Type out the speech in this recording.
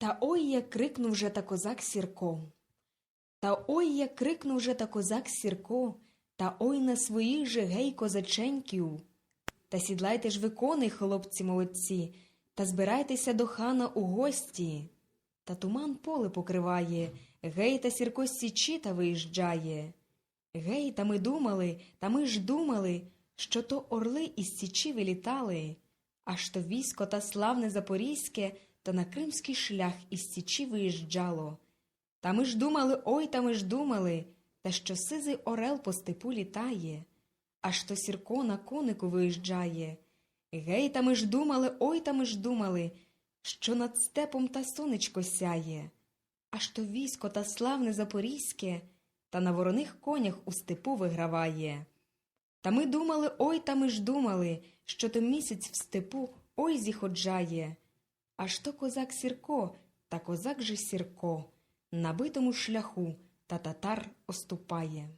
Та ой як крикнув же та козак Сірко. Та ой як крикнув же та козак Сірко, та ой на своїх же гей козаченьків. Та сідлайте ж ви коней, хлопці молодці, та збирайтеся до хана у гості. Та туман поле покриває, гей та Сірко січі та виїжджає. Гей, та ми думали, та ми ж думали, що то орли із січі вилітали, аж то військо та славне запорізьке та на кримський шлях із січі виїжджало. Та ми ж думали, ой, та ми ж думали, та що сизий орел по степу літає, аж то сірко на конику виїжджає. Гей, та ми ж думали, ой, та ми ж думали, що над степом та сонечко сяє, аж то військо та славне запорізьке та на вороних конях у степу виграває. Та ми думали, ой, та ми ж думали, що то місяць в степу ой зіходжає. Аж то козак Сірко, та козак же Сірко, на битому шляху та татар оступає.